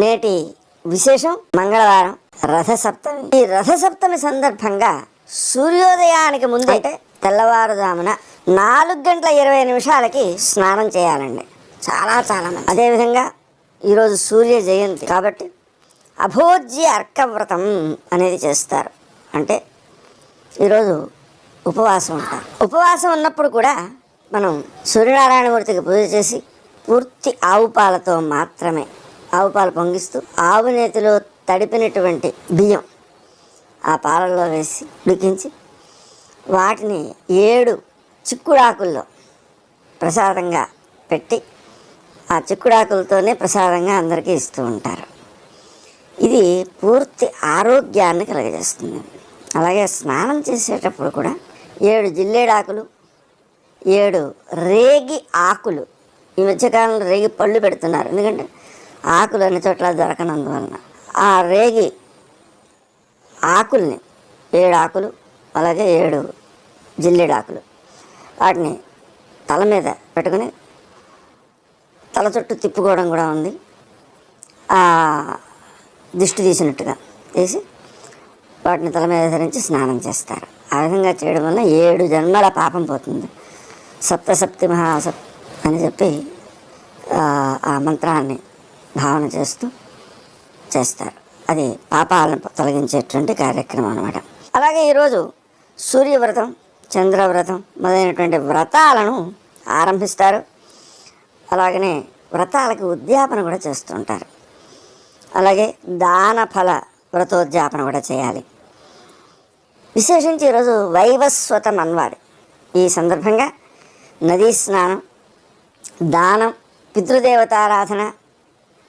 నేటి విశేషం మంగళవారం రథసప్తమి. ఈ రథసప్తమి సందర్భంగా సూర్యోదయానికి ముందు అంటే తెల్లవారుజామున నాలుగు గంటల ఇరవై నిమిషాలకి స్నానం చేయాలండి. చాలా చాలా మంది అదేవిధంగా ఈరోజు సూర్య జయంతి కాబట్టి అభోజ్య అర్కవ్రతం అనేది చేస్తారు. అంటే ఈరోజు ఉపవాసం ఉంటారు. ఉపవాసం ఉన్నప్పుడు కూడా మనం సూర్యనారాయణమూర్తికి పూజ చేసి పూర్తి ఆవు పాలతో మాత్రమే ఆవు పాలు పొంగిస్తూ ఆవు నేతిలో తడిపినటువంటి బియ్యం ఆ పాలల్లో వేసి ఉడికించి వాటిని ఏడు చిక్కుడాకుల్లో ప్రసాదంగా పెట్టి ఆ చిక్కుడాకులతోనే ప్రసాదంగా అందరికీ ఇస్తూ ఉంటారు. ఇది పూర్తి ఆరోగ్యాన్ని కలగజేస్తుంది. అలాగే స్నానం చేసేటప్పుడు కూడా ఏడు జిల్లేడాకులు ఏడు రేగి ఆకులు. ఈ మధ్యకాలంలో రేగి పళ్ళు పెడుతున్నారు. ఎందుకంటే ఆకులు అన్ని చోట్ల దొరకనందువలన. ఆ రేగి ఆకుల్ని ఏడు ఆకులు అలాగే ఏడు జిల్లేడాకులు వాటిని తల మీద పెట్టుకుని తల చుట్టూ తిప్పుకోవడం కూడా ఉంది. ఆ దిష్టి తీసినట్టుగా తీసి వాటిని తల మీద ధరించి స్నానం చేస్తారు. ఆ విధంగా చేయడం వల్ల ఏడు జన్మల పాపం పోతుంది. సప్తసప్తి మహాసప్ అని చెప్పి ఆ మంత్రాన్ని భావన చేస్తూ చేస్తారు. అది పాపాలను తొలగించేటువంటి కార్యక్రమం అనమాట అలాగే ఈరోజు సూర్యవ్రతం చంద్రవ్రతం మొదలైనటువంటి వ్రతాలను ఆరంభిస్తారు. అలాగనే వ్రతాలకు ఉద్యాపన కూడా చేస్తుంటారు అలాగే దాన ఫల వ్రతోద్యాపన కూడా చేయాలి. విశేషించి ఈరోజు వైవస్వతం అన్వారి ఈ సందర్భంగా నదీ స్నానం దానం పితృదేవతారాధన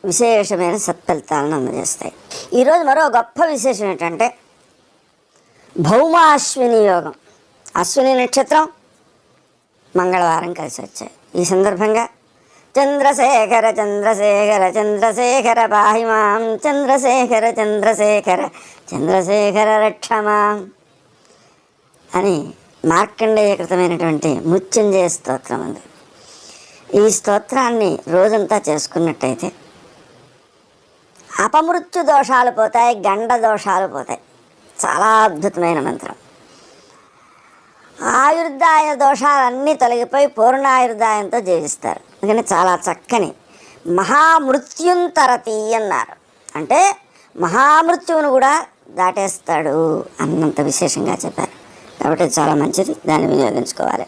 విశేషమైన సత్ఫలితాలను అందజేస్తాయి. ఈరోజు మరో గొప్ప విశేషం ఏంటంటే భౌమ అశ్విని యోగం. అశ్విని నక్షత్రం మంగళవారం కలిసి వచ్చాయి. ఈ సందర్భంగా చంద్రశేఖర చంద్రశేఖర చంద్రశేఖర పాహిమాం చంద్రశేఖర చంద్రశేఖర చంద్రశేఖర రక్షమాం అని మార్కండేయకృతమైనటువంటి మృత్యుంజయ స్తోత్రం ఉంది. ఈ స్తోత్రాన్ని రోజంతా చేసుకున్నట్టయితే అపమృత్యు దోషాలు పోతాయి గండ దోషాలు పోతాయి. చాలా అద్భుతమైన మంత్రం. ఆయుర్దాయ దోషాలన్నీ తొలగిపోయి పూర్ణాయుర్దాయంతో జీవిస్తారు. అందుకని చాలా చక్కని మహామృత్యుంతరతి అన్నారు అంటే మహామృత్యువును కూడా దాటేస్తాడు అన్నంత విశేషంగా చెప్పారు. కాబట్టి చాలా మంచిది. దాన్ని వినియోగించుకోవాలి.